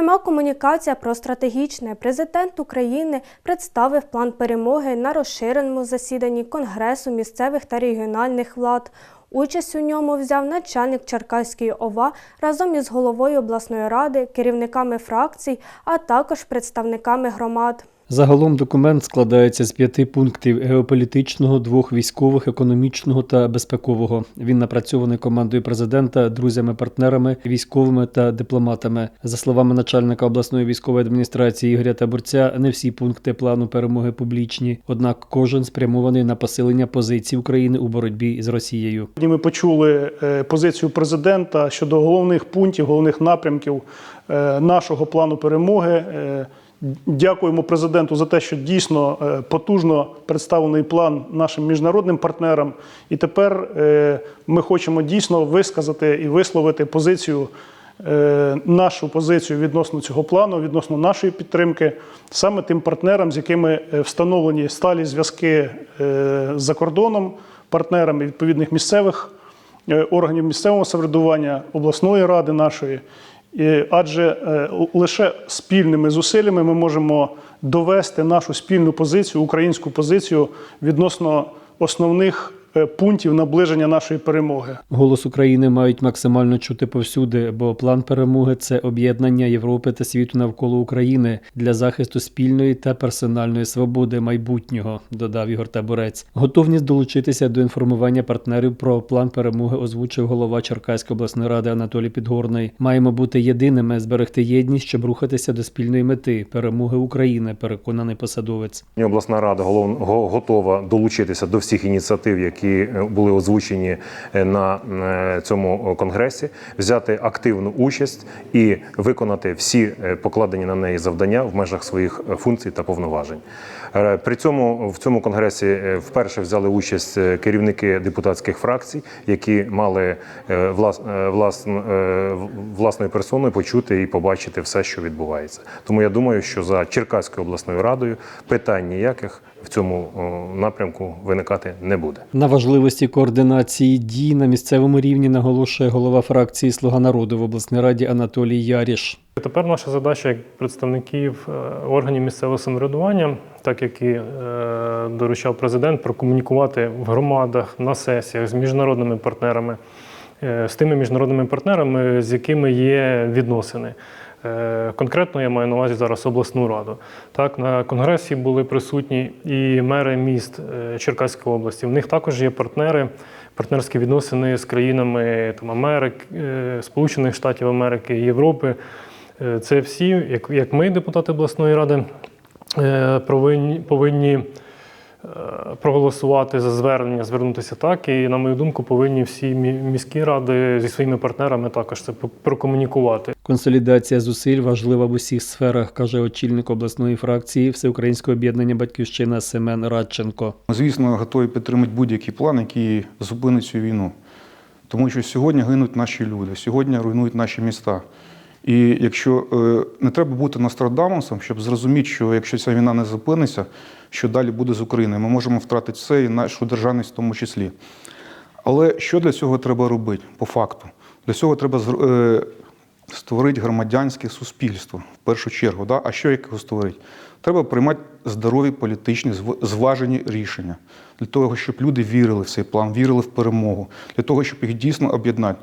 Пряма комунікація про стратегічне. Президент України представив план перемоги на розширеному засіданні Конгресу місцевих та регіональних влад. Участь у ньому взяв начальник Черкаської ОВА разом із головою обласної ради, керівниками фракцій, а також представниками громад. Загалом документ складається з п'яти пунктів геополітичного, двох військових, економічного та безпекового. Він напрацьований командою президента, друзями, партнерами, військовими та дипломатами. За словами начальника обласної військової адміністрації Ігоря Табурця, не всі пункти плану перемоги публічні, однак кожен спрямований на посилення позицій України у боротьбі з Росією. Ми почули е, позицію президента щодо головних пунктів, головних напрямків е, нашого плану перемоги. Дякуємо президенту за те, що дійсно е, потужно представлений план нашим міжнародним партнерам. І тепер е, ми хочемо дійсно висказати і висловити позицію, е, нашу позицію відносно цього плану, відносно нашої підтримки, саме тим партнерам, з якими встановлені сталі зв'язки за кордоном, партнерами відповідних місцевих органів місцевого самоврядування, обласної ради нашої. Адже е, лише спільними зусиллями ми можемо довести нашу спільну позицію, українську позицію відносно основних пунктів наближення нашої перемоги. Голос України мають максимально чути повсюди, бо план перемоги це об'єднання Європи та світу навколо України для захисту спільної та персональної свободи майбутнього, додав Ігор Табурець. Готовність долучитися до інформування партнерів про план перемоги озвучив голова Черкаської обласної ради Анатолій Підгорний. Маємо бути єдиними, зберегти єдність, щоб рухатися до спільної мети перемоги України. Переконаний посадовець. Обласна рада голов- готова долучитися до всіх ініціатив, які е, були озвучені е, на е, цьому конгресі, взяти активну участь і виконати всі покладені на неї завдання в межах своїх функцій та повноважень. При цьому в цьому конгресі вперше взяли участь керівники депутатських фракцій, які мали е, влас, е, власн, е, власною персоною почути і побачити все, що відбувається. Тому я думаю, що за Черкаською обласною радою питань ніяких цьому напрямку виникати не буде. На важливості координації дій на місцевому рівні наголошує голова фракції Слуга народу в обласній раді Анатолій Яріш. Тепер наша задача як представників е, органів місцевого самоврядування, так як і е, доручав президент, прокомунікувати в громадах на сесіях з міжнародними партнерами, е, з тими міжнародними партнерами, з якими є відносини. Е, Конкретно я маю на увазі зараз обласну раду. Так, на конгресі були присутні і мери міст е, Черкаської області. В них також є партнери, партнерські відносини з країнами там, Америки, е, Сполучених Штатів Америки, Європи. Це всі, як, як ми, депутати обласної ради, повинні, проголосувати за звернення, звернутися так. І, на мою думку, повинні всі міські ради зі своїми партнерами також це прокомунікувати. Консолідація зусиль важлива в усіх сферах, каже очільник обласної фракції Всеукраїнського об'єднання Батьківщина Семен Радченко. Ми, звісно, готові підтримати будь-який план, який зупинить цю війну. Тому що сьогодні гинуть наші люди, сьогодні руйнують наші міста. І якщо е, не треба бути Нострадамусом, щоб зрозуміти, що якщо ця війна не зупиниться, що далі буде з Україною, ми можемо втратити все і нашу державність в тому числі. Але що для цього треба робити по факту? Для цього треба е, створити громадянське суспільство в першу чергу. Да? А що як його створити? Треба приймати здорові політичні зважені рішення для того, щоб люди вірили в цей план, вірили в перемогу, для того, щоб їх дійсно об'єднати.